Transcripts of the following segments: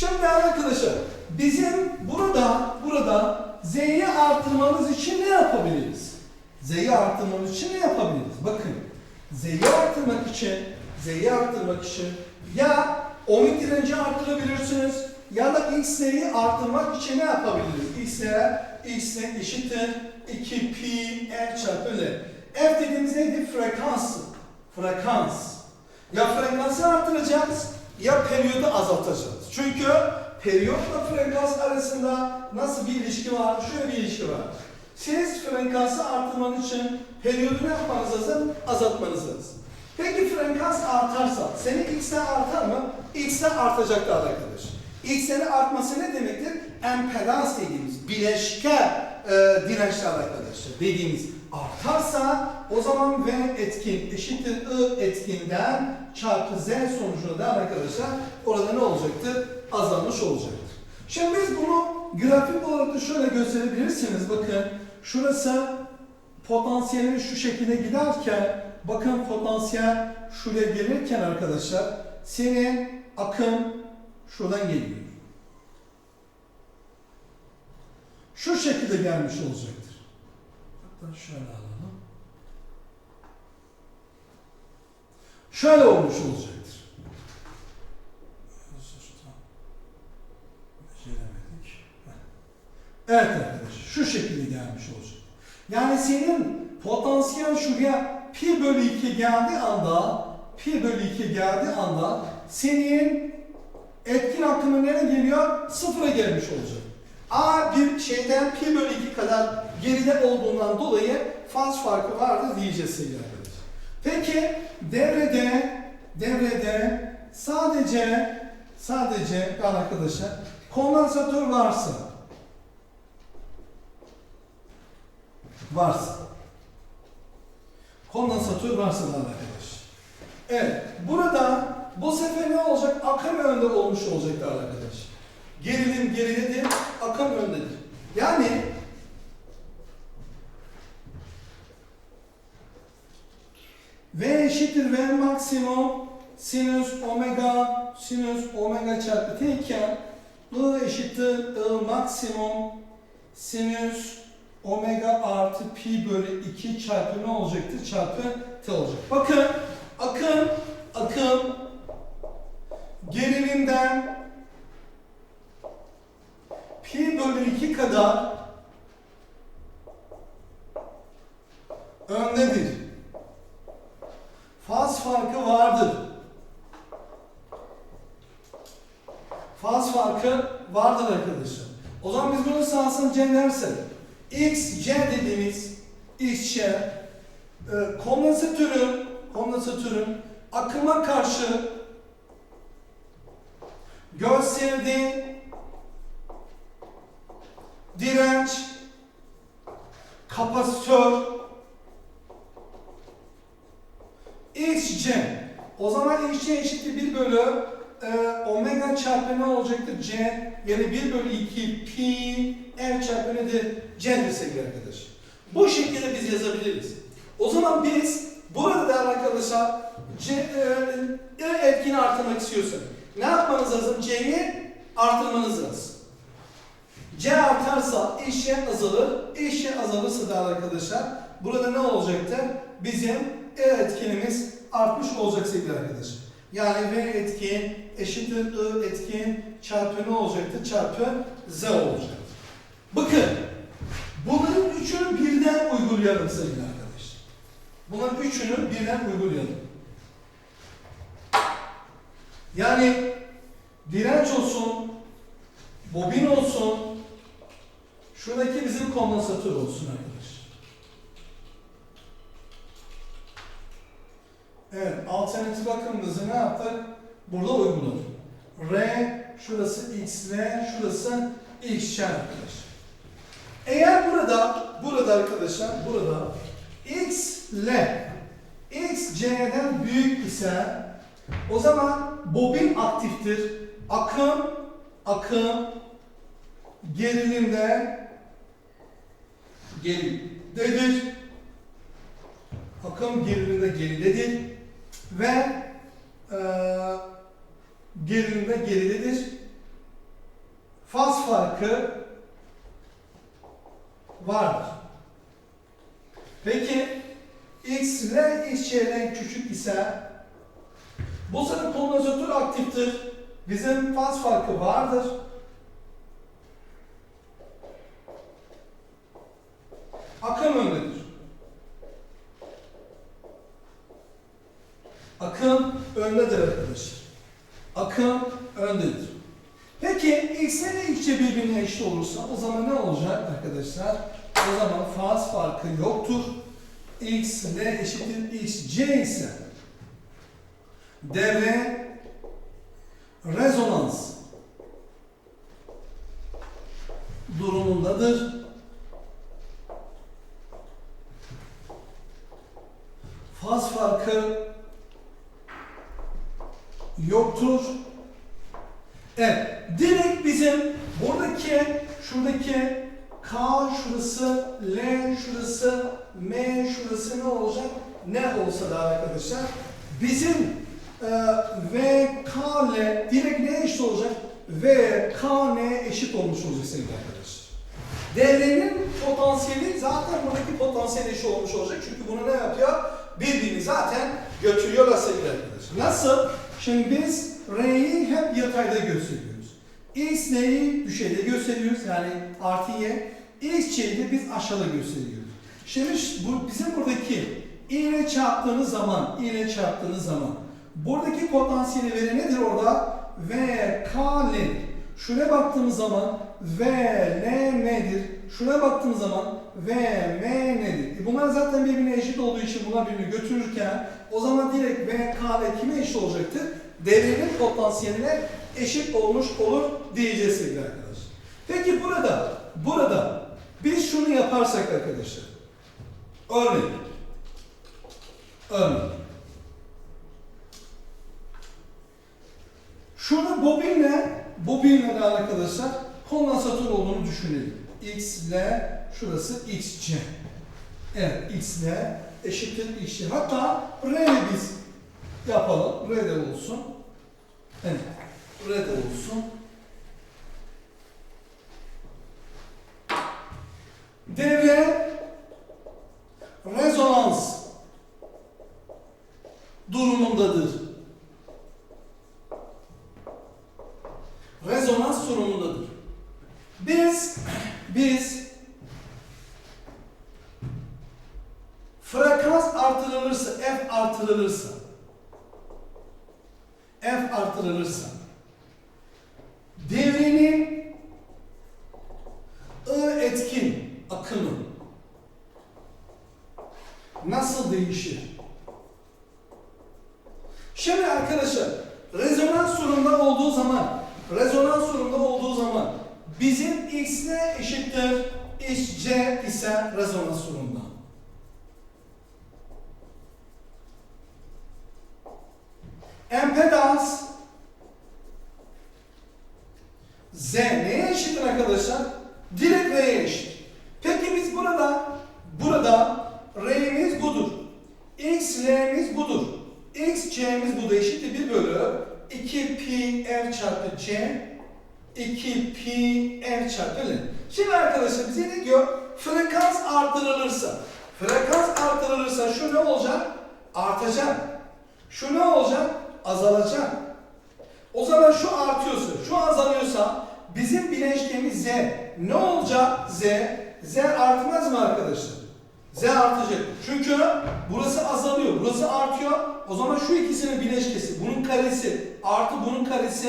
Şimdi arkadaşlar bizim burada burada Z'yi arttırmamız için ne yapabiliriz? Z'yi arttırmamız için ne yapabiliriz? Bakın Z'yi arttırmak için Z'yi arttırmak için ya ohmik direnci arttırabilirsiniz ya da X'yi arttırmak için ne yapabiliriz? X'e X eşittir 2 pi F çarpı L. F dediğimiz neydi? Frekans. Frekans. Ya frekansı arttıracağız ya periyodu azaltacağız. Çünkü periyotla frekans arasında nasıl bir ilişki var? Şöyle bir ilişki var. Siz frekansı arttırmanız için periyodu ne yapmanız lazım? Azaltmanız lazım. Peki frekans artarsa, senin x'e artar mı? X'e artacaktır arkadaş. X'e artması ne demektir? Empedans dediğimiz bileşke e, dirençler arkadaşlar dediğimiz artarsa o zaman V etkin eşittir I etkinden çarpı Z sonucunda da arkadaşlar orada ne olacaktır? Azalmış olacaktır. Şimdi biz bunu grafik olarak da şöyle gösterebilirsiniz. Bakın şurası potansiyelin şu şekilde giderken bakın potansiyel şuraya gelirken arkadaşlar senin akım şuradan geliyor. Şu şekilde gelmiş olacaktır. Hatta şöyle alalım. Şöyle olmuş olacaktır. Evet arkadaşlar şu şekilde gelmiş olacak. Yani senin potansiyel şuraya pi bölü 2 geldiği anda pi bölü 2 geldiği anda senin etkin akımı nereye geliyor? Sıfıra gelmiş olacak. A bir şeyden pi bölü 2 kadar geride olduğundan dolayı faz farkı vardır diyeceğiz sevgili arkadaşlar. Peki devrede devrede sadece sadece arkadaşlar kondansatör varsa varsa kondansatör varsa da arkadaş. Evet burada bu sefer ne olacak? Akım önde olmuş olacak değerli arkadaş. Gerilim geridedir, akım öndedir. Yani V eşittir V maksimum sinüs omega sinüs omega çarpı t iken I eşittir I maksimum sinüs omega artı pi bölü 2 çarpı ne olacaktır? Çarpı t olacak. Bakın akım akım gerilimden pi bölü 2 kadar öndedir. Faz farkı vardır. Faz farkı vardır arkadaşlar. O zaman biz bunun sahasını C dersek X, C dediğimiz X, C e, kondansatörün kondansatörün akıma karşı gösterdiği direnç kapasitör xc o zaman xc eşittir 1 bölü e, omega çarpı ne olacaktır c yani 1 bölü 2 pi f çarpı nedir c'dir sevgili arkadaş. Bu şekilde biz yazabiliriz. O zaman biz burada değerli arkadaşlar c e, e etkini artırmak istiyorsak ne yapmanız lazım? c'yi artırmanız lazım. C artarsa eşya azalır. Eşya azalırsa da arkadaşlar burada ne olacaktır? Bizim E etkinimiz artmış olacak sevgili arkadaşlar. Yani V etkin eşittir I etkin çarpı ne olacaktır? Çarpı Z olacaktır. Bakın bunların üçünü birden uygulayalım sevgili arkadaşlar. Bunların üçünü birden uygulayalım. Yani direnç olsun, bobin olsun, Şuradaki bizim kondansatör olsun arkadaşlar. Evet, alternatif akımımızı ne yaptık? Burada uyguladık. R, şurası X, L, şurası X arkadaşlar. Eğer burada, burada arkadaşlar, burada X, L, X, C'den büyük ise o zaman bobin aktiftir. Akım, akım gerilimde geridedir. Akım gerilimde geridedir ve e, gerilimde geridedir. farkı vardır. Peki x ile x c'den küçük ise bu sefer kondansatör aktiftir. Bizim faz farkı vardır. Akım öndedir. Akım öndedir arkadaşlar. Akım öndedir. Peki x ile x c birbirine eşit olursa o zaman ne olacak arkadaşlar? O zaman faz farkı yoktur. x ile eşittir x c ise devre rezonans durumundadır. Faz farkı yoktur. Evet, direkt bizim buradaki, şuradaki K şurası, L şurası, M şurası ne olacak? Ne olsa da arkadaşlar bizim e, V, K, L direkt ne eşit olacak? V, K, N eşit olmuş olacak sevgili arkadaşlar. Devrenin potansiyeli zaten buradaki potansiyel eşit olmuş olacak. Çünkü bunu ne yapıyor? Birbirini zaten götürüyorlar sevgili arkadaşlar. Nasıl? Şimdi biz R'yi hep yatayda gösteriyoruz. X, N'yi düşeyde gösteriyoruz. Yani artı Y. X, C'yi de biz aşağıda gösteriyoruz. Şimdi bu bizim buradaki I ile çarptığınız zaman, I ile çarptığınız zaman buradaki potansiyeli veren nedir orada? V, K, L. Şuraya baktığımız zaman V, L, M'dir. Şuraya baktığımız zaman V, M, N'dir. E bunlar zaten birbirine eşit olduğu için bunlar birbirini götürürken o zaman direkt V, K, L kime eşit olacaktır? Devrenin potansiyeline eşit olmuş olur diyeceğiz sevgili arkadaşlar. Peki burada, burada biz şunu yaparsak arkadaşlar. Örnek. Örnek. Şunu bobinle, bobinle de arkadaşlar kondansatör olduğunu düşünelim. X ile şurası XC. Evet, X ile eşittir XC. Hatta R biz yapalım. R de olsun. Evet, De olsun. Devre rezonans durumundadır. Rezonans durumundadır. Biz biz frekans artırılırsa, F artırılırsa F artırılırsa devrenin I etkin akımı nasıl değişir? Şimdi arkadaşlar rezonans sorununda olduğu zaman rezonans sorununda olduğu zaman bizim x ne eşittir x c ise rezonans sorununda. Empedans Z neye eşittir arkadaşlar? Direkt R'ye eşit. Peki biz burada burada R'miz budur. X, L'miz budur. X, C'miz bu da eşittir 1 bölü 2 pi R çarpı C 2 pi R çarpı L. Şimdi arkadaşlar bize ne diyor? Frekans artırılırsa frekans şu ne olacak? Artacak. Şu ne olacak? Azalacak. O zaman şu artıyorsa, şu azalıyorsa bizim bileşkemiz Z. Ne olacak Z? Z artmaz mı arkadaşlar? Z artacak. Çünkü burası azalıyor, burası artıyor. O zaman şu ikisinin bileşkesi, bunun karesi artı bunun karesi,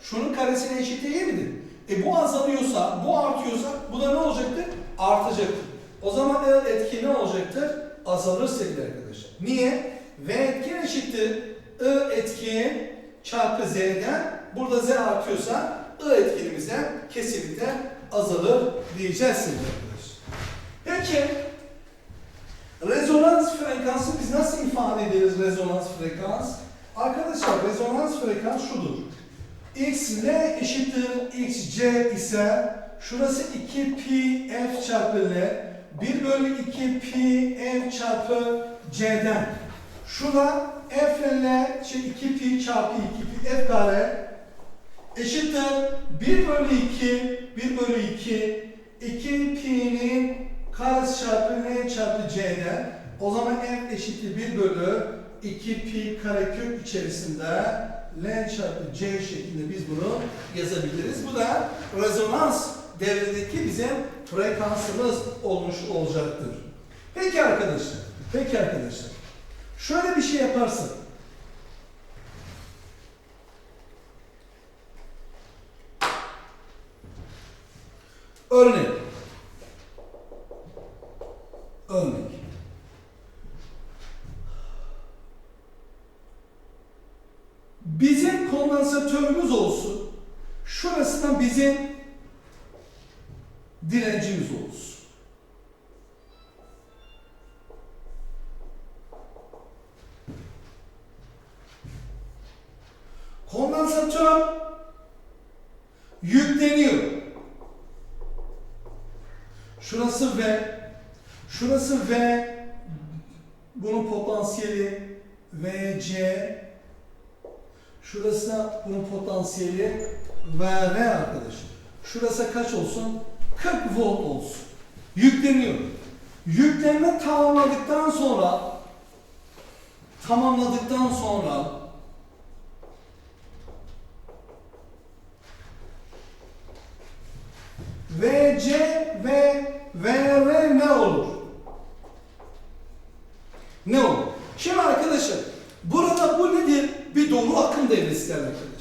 şunun karesine eşit değil midir? E bu azalıyorsa, bu artıyorsa bu da ne olacaktır? Artacaktır. O zaman etki ne olacaktır? Azalır sevgili arkadaşlar. Niye? V etkin eşittir I etkin çarpı Z'den burada Z artıyorsa I etkinimizden kesinlikle azalır diyeceğiz sevgili arkadaşlar. Peki rezonans frekansı biz nasıl ifade ederiz rezonans frekans? Arkadaşlar rezonans frekans şudur. X L eşittir XC ise şurası 2 pi F çarpı L 1 bölü 2 pi F çarpı C'den. Şuna F ile şey 2 pi çarpı 2 pi F kare eşittir. 1 bölü 2 1 bölü 2 2 pi'nin karesi çarpı n çarpı c'den. O zaman f eşittir 1 bölü 2 pi karekök içerisinde l çarpı c şeklinde biz bunu yazabiliriz. Bu da rezonans devredeki bizim frekansımız olmuş olacaktır. Peki arkadaşlar, peki arkadaşlar. Şöyle bir şey yaparsak. Örnek. Örnek. Bizim kondansatörümüz olsun. Şurasında bizim direncimiz olsun. Kondansatör yükleniyor. Şurası V. Şurası V. Bunun potansiyeli VC. Şurası bunun potansiyeli VV arkadaşlar. Şurası kaç olsun? 40 volt olsun. Yükleniyor. Yüklenme tamamladıktan sonra tamamladıktan sonra VC ve VR ne olur? Ne olur? Şimdi arkadaşlar burada bu nedir? Bir dolu akım devresidir arkadaş.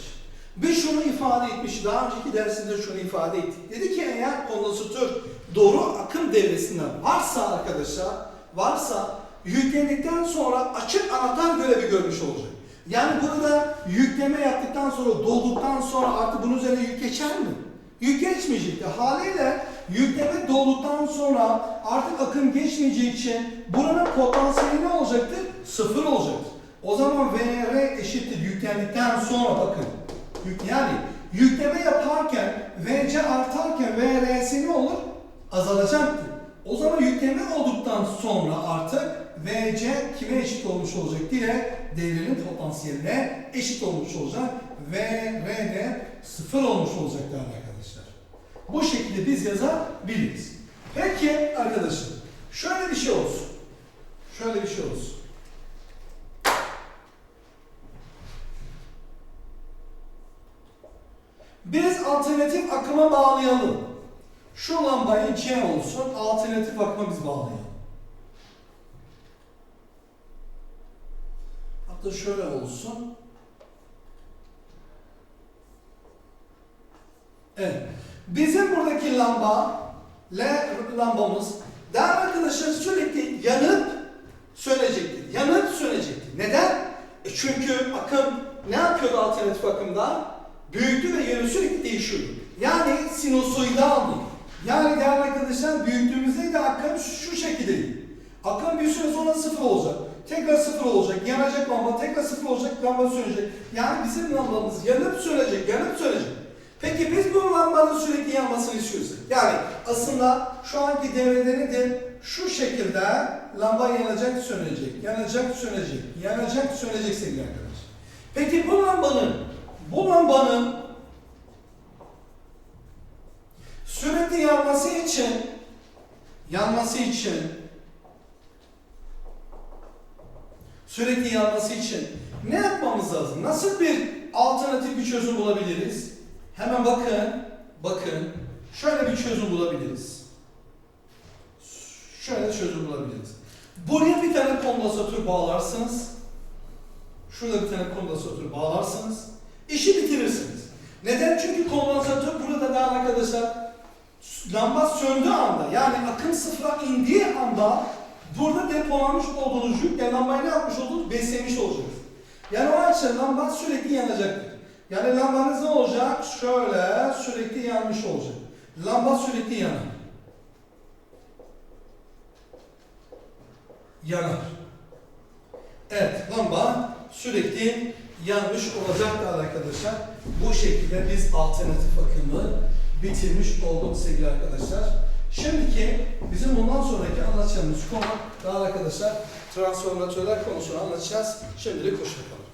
Biz şunu ifade etmiş, daha önceki dersimde şunu ifade ettik. Dedi ki eğer kondansatör doğru akım devresinden varsa arkadaşlar, varsa yüklendikten sonra açık anahtar görevi görmüş olacak. Yani burada yükleme yaptıktan sonra, dolduktan sonra artık bunun üzerine yük geçer mi? Yük geçmeyecekti. Haliyle yükleme dolduktan sonra artık akım geçmeyeceği için buranın potansiyeli ne olacaktır? Sıfır olacaktır. O zaman VR eşittir yüklendikten sonra bakın. Yani yükleme yaparken VC artarken VR'si ne olur? Azalacaktır. O zaman yükleme olduktan sonra artık VC kime eşit olmuş olacak diye devrenin potansiyeline eşit olmuş olacak. VR de sıfır olmuş olacak arkadaşlar. Bu şekilde biz yazabiliriz. Peki arkadaşlar şöyle bir şey olsun. Şöyle bir şey olsun. Biz alternatif akıma bağlayalım. Şu lambayı C olsun, alternatif akıma biz bağlayalım. Hatta şöyle olsun. Evet. Bizim buradaki lamba, L lambamız, değerli arkadaşlar sürekli yanıp sönecektir. Yanıp sönecektir. Neden? E çünkü akım ne yapıyordu alternatif akımda? Büyüklüğü ve yönü sürekli değişiyordu. Yani sinusoidaldi. Yani değerli arkadaşlar büyüklüğümüzde de akım şu, şekildeydi. Akım bir süre sonra sıfır olacak. Tekrar sıfır olacak. Yanacak lamba tekrar sıfır olacak. Lamba sönecek. Yani bizim lambamız yanıp sönecek. Yanıp sönecek. Peki biz bu lambanın sürekli yanmasını istiyorsak. Yani aslında şu anki devrede nedir? Şu şekilde lamba yanacak sönecek. Yanacak sönecek. Yanacak sönecek sevgili arkadaşlar. Peki bu lambanın bu lambanın sürekli yanması için yanması için sürekli yanması için ne yapmamız lazım? Nasıl bir alternatif bir çözüm bulabiliriz? Hemen bakın, bakın. Şöyle bir çözüm bulabiliriz. Şöyle çözüm bulabiliriz. Buraya bir tane kondansatör bağlarsınız. Şurada bir tane kondansatör bağlarsınız. İşi bitirirsiniz. Neden? Çünkü kondansatör burada da arkadaşlar lamba söndüğü anda yani akım sıfıra indiği anda burada depolanmış olduğunuz yükle lambayı ne yapmış olduğunuz? Beslemiş olacaksınız. Yani o açıdan lamba sürekli yanacaktır. Yani lambanız ne olacak? Şöyle sürekli yanmış olacak. Lamba sürekli yanar. Yanar. Evet, lamba sürekli yanmış olacaktır arkadaşlar. Bu şekilde biz alternatif akımı bitirmiş olduk sevgili arkadaşlar. Şimdiki bizim bundan sonraki anlatacağımız konu daha arkadaşlar transformatörler konusunu anlatacağız. Şimdilik hoşçakalın.